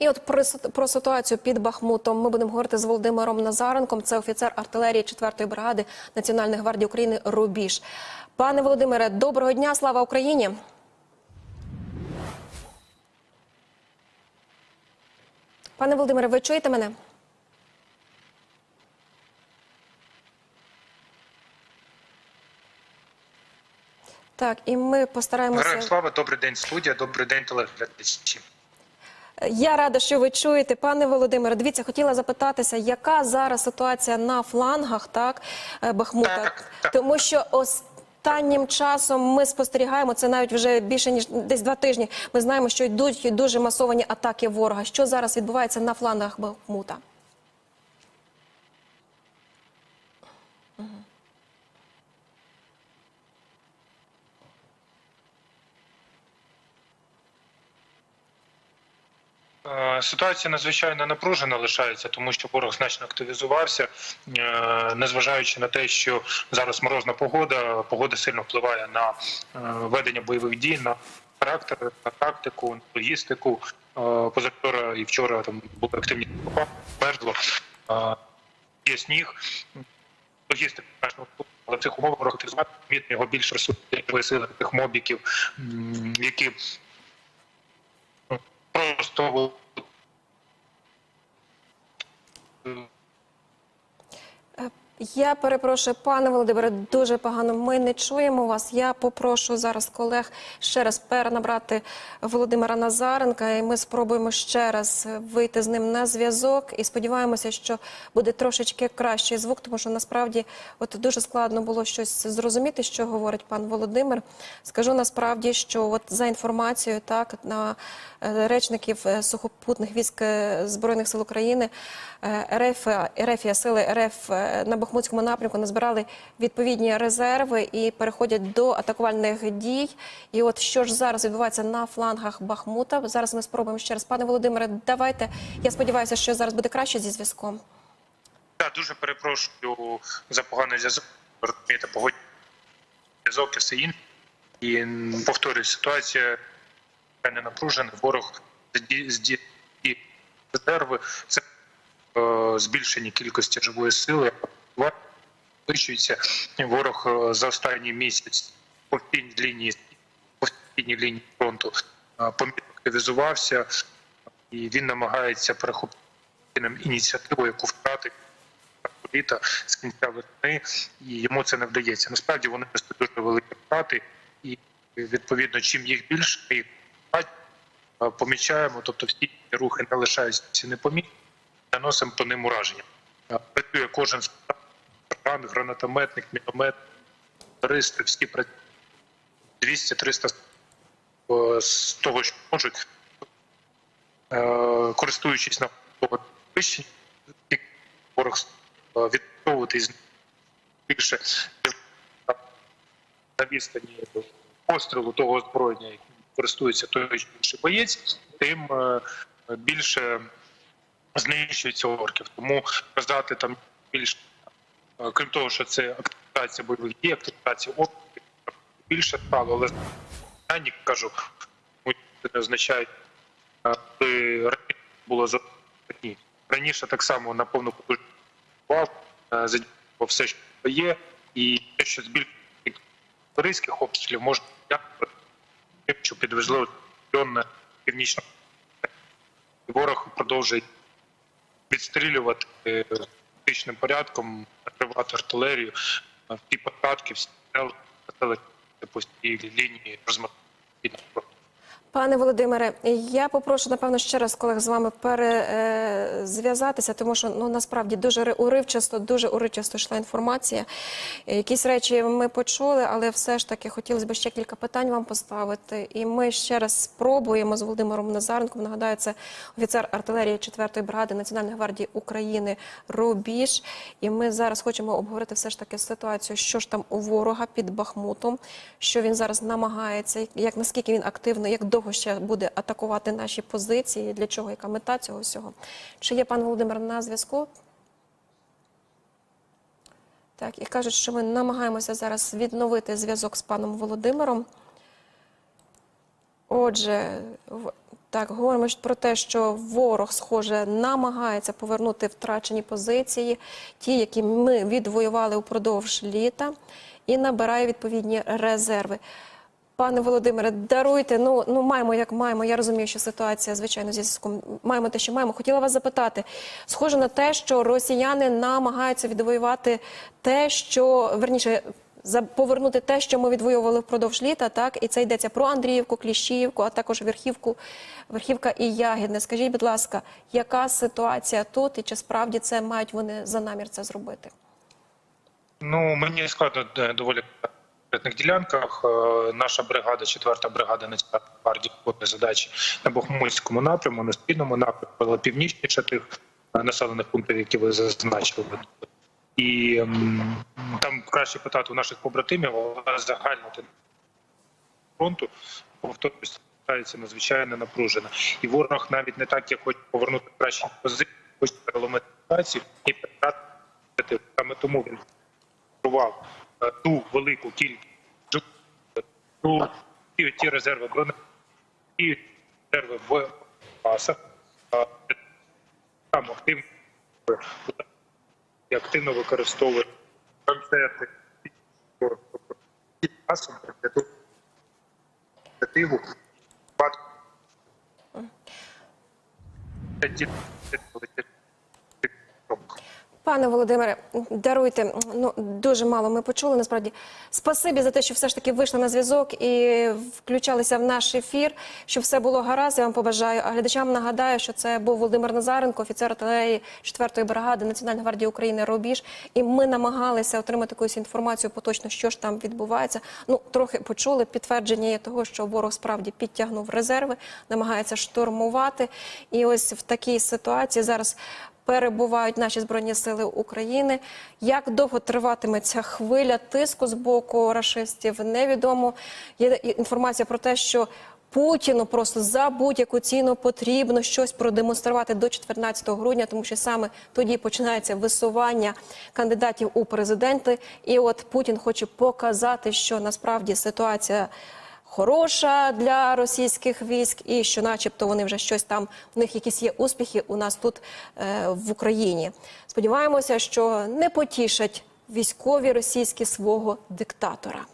І от про, про ситуацію під Бахмутом ми будемо говорити з Володимиром Назаренком. Це офіцер артилерії 4-ї бригади Національної гвардії України Рубіж. Пане Володимире, доброго дня, слава Україні. Пане Володимире, ви чуєте мене? Так, і ми постараємося. Героям слава, добрий день, студія, добрий день, телеглядачі. Я рада, що ви чуєте, пане Володимире. Дивіться, хотіла запитатися, яка зараз ситуація на флангах, так е, Бахмута, Так, так. тому що останнім часом ми спостерігаємо це навіть вже більше ніж десь два тижні. Ми знаємо, що йдуть дуже масовані атаки ворога. Що зараз відбувається на флангах Бахмута? Ситуація надзвичайно напружена лишається, тому що ворог значно активізувався, е, незважаючи на те, що зараз морозна погода, погода сильно впливає на е, ведення бойових дій, на характер, на тактику, на логістику. Е, Позавчора і вчора там були активні мерзло, е, є сніг. Логістика але в цих умовах помітно його більш ресурсової сили тих мобіків, які просто Я перепрошую, пане Володимире, дуже погано. Ми не чуємо вас. Я попрошу зараз колег ще раз перенабрати Володимира Назаренка, і ми спробуємо ще раз вийти з ним на зв'язок. І сподіваємося, що буде трошечки кращий звук, тому що насправді от дуже складно було щось зрозуміти, що говорить пан Володимир. Скажу насправді, що от за інформацією, так на е, речників е, сухопутних військ е, збройних сил України. РФ, РФ сили РФ на Бахмутському напрямку назбирали відповідні резерви і переходять до атакувальних дій. І от що ж зараз відбувається на флангах Бахмута? Зараз ми спробуємо ще раз. Пане Володимире, давайте. Я сподіваюся, що зараз буде краще зі зв'язком. Так, дуже перепрошую за поганий зв'язок. Розумієте, погодні зв'язок і все інше. І повторюю, ситуація не напружена. Ворог і резерви це е, збільшення кількості живої сили. Вищується ворог е, за останній місяць по всій лінії лінії фронту е, помітно активізувався, і він намагається перехопити ініціативу, яку втратив літа з кінця весни, і йому це не вдається. Насправді вони несуть дуже великі втрати, і відповідно, чим їх більше, ми е, помічаємо, тобто всі рухи не лишаються непомітні, наносимо по ним ураження. Працює кожен ран, гранатометник, міномет, туристи, всі працюють 200-300 е, з того, що можуть, е, користуючись на вищі, ворог е, більше на відстані пострілу того озброєння, яким користується той чи інший боєць, тим е, більше знищується орків. Тому казати там більше, крім того, що це активізація бойових дій, активізація орків, більше стало, але дані кажу, це не означає, е, коли раніше було за ні. Раніше так само на повну потужність е, задіював все, що є, і те, що збільшує корейських обстрілів, можна дякувати, що підвезли на північно. Ворог продовжує відстрілювати фактичним порядком, накривати артилерію, в ті посадки, всі населені по лінії розмовляти. Пане Володимире, я попрошу напевно ще раз колег з вами перезв'язатися, тому що ну насправді дуже ри- уривчасто, дуже уривчасто йшла інформація. Е, Якісь речі ми почули, але все ж таки хотілося б ще кілька питань вам поставити. І ми ще раз спробуємо з Володимиром Назаренком. Нагадаю, це офіцер артилерії 4-ї бригади Національної гвардії України Рубіж. І ми зараз хочемо обговорити все ж таки ситуацію, що ж там у ворога під Бахмутом, що він зараз намагається, як наскільки він активно, як довго ще буде атакувати наші позиції, для чого, яка мета цього всього. Чи є пан Володимир на зв'язку? Так, і кажуть, що ми намагаємося зараз відновити зв'язок з паном Володимиром. Отже, Так, говоримо про те, що ворог, схоже, намагається повернути втрачені позиції, ті, які ми відвоювали упродовж літа, і набирає відповідні резерви. Пане Володимире, даруйте. Ну ну маємо як маємо. Я розумію, що ситуація, звичайно, зі зв'язком маємо те, що маємо. Хотіла вас запитати. Схоже на те, що росіяни намагаються відвоювати те, що верніше. Повернути те, що ми відвоювали впродовж літа, так і це йдеться про Андріївку, Кліщіївку, а також Верхівку, Верхівка і Ягідне. Скажіть, будь ласка, яка ситуація тут, і чи справді це мають вони за намір це зробити? Ну мені складно е, доволі конкретних ділянках. Е, Наша бригада, четверта бригада Національної гвардії, виконує задачі на Бахмутському напряму, на спільному напрямку, але північніше тих е, населених пунктів, які ви зазначили. І там краще питати у наших побратимів, але загально фронту повторюсь, стається надзвичайно напружена. І ворог навіть не так, як хоче повернути кращі позиції, хоче переломити ситуацію і. Саме тому він ту велику кількість ті, резерви брони, ті резерви в пасах. Там активно і активно використовує концерти часом для того, випадку. Це ті- це великі- Пане Володимире, даруйте. Ну дуже мало ми почули. Насправді, спасибі за те, що все ж таки вийшли на зв'язок і включалися в наш ефір. Щоб все було гаразд. Я вам побажаю. А глядачам нагадаю, що це був Володимир Назаренко, офіцер артилерії 4-ї бригади Національної гвардії України Рубіж. І ми намагалися отримати якусь інформацію поточно, що ж там відбувається. Ну трохи почули підтвердження є того, що ворог справді підтягнув резерви, намагається штурмувати. І ось в такій ситуації зараз перебувають наші збройні сили України. Як довго триватиме ця хвиля тиску з боку рашистів, невідомо. Є інформація про те, що Путіну просто за будь-яку ціну потрібно щось продемонструвати до 14 грудня, тому що саме тоді починається висування кандидатів у президенти. І от Путін хоче показати, що насправді ситуація хороша для російських військ, і що, начебто, вони вже щось там в них якісь є успіхи у нас тут е, в Україні. Сподіваємося, що не потішать військові російські свого диктатора.